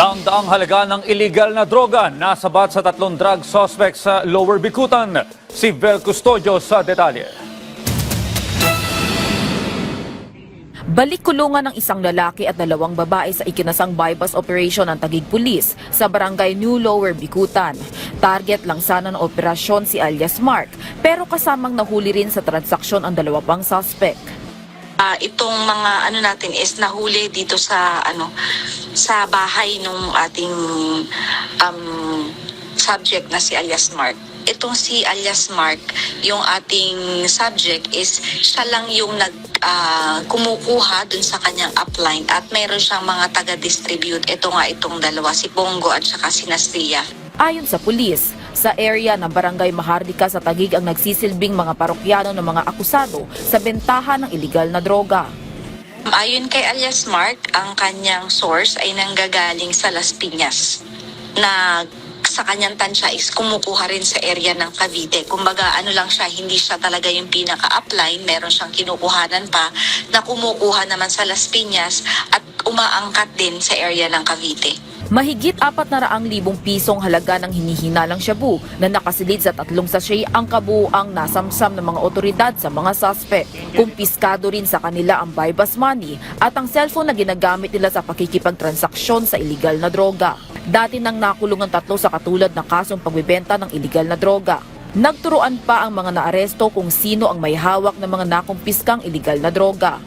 Daang-daang halaga ng illegal na droga nasabat sa tatlong drug suspects sa Lower Bikutan. Si Vel Custodio sa detalye. Balik kulungan ng isang lalaki at dalawang babae sa ikinasang bypass operation ng Tagig Police sa barangay New Lower Bikutan. Target lang sana ng operasyon si alias Mark pero kasamang nahuli rin sa transaksyon ang dalawa pang suspect. Ah, itong mga ano natin is nahuli dito sa ano sa bahay nung ating um, subject na si alias Mark. Itong si alias Mark, yung ating subject is siya lang yung nag ah, kumukuha dun sa kanyang upline at mayroon siyang mga taga-distribute. Ito nga itong dalawa, si Bongo at saka si Nastria. Ayon sa pulis, sa area ng barangay Mahardika sa Tagig ang nagsisilbing mga parokyano ng mga akusado sa bentahan ng iligal na droga. Ayon kay alias Mark, ang kanyang source ay nanggagaling sa Las Piñas na sa kanyang tansya is kumukuha rin sa area ng Cavite. Kumbaga ano lang siya, hindi siya talaga yung pinaka-upline. Meron siyang kinukuhanan pa na kumukuha naman sa Las Piñas at umaangkat din sa area ng Cavite. Mahigit apat na raang libong pisong halaga ng hinihinalang shabu na nakasilid sa tatlong sachet ang kabuuang nasamsam ng mga otoridad sa mga suspect. Kumpiskado rin sa kanila ang bypass money at ang cellphone na ginagamit nila sa pakikipagtransaksyon sa illegal na droga. Dati nang nakulong ang tatlo sa katulad na kasong pagbibenta ng illegal na droga. Nagturuan pa ang mga naaresto kung sino ang may hawak ng mga nakumpiskang illegal na droga.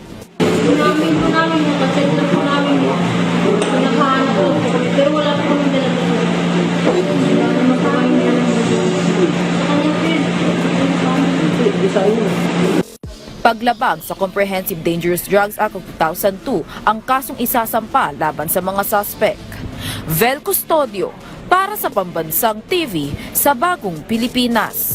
namin po namin mo, nakahan po, pero wala po kami dala dala. Wala naman po kami dala Sa kanyang friend, Paglabag sa Comprehensive Dangerous Drugs Act of 2002 ang kasong isasampa laban sa mga suspect. Vel Custodio para sa Pambansang TV sa Bagong Pilipinas.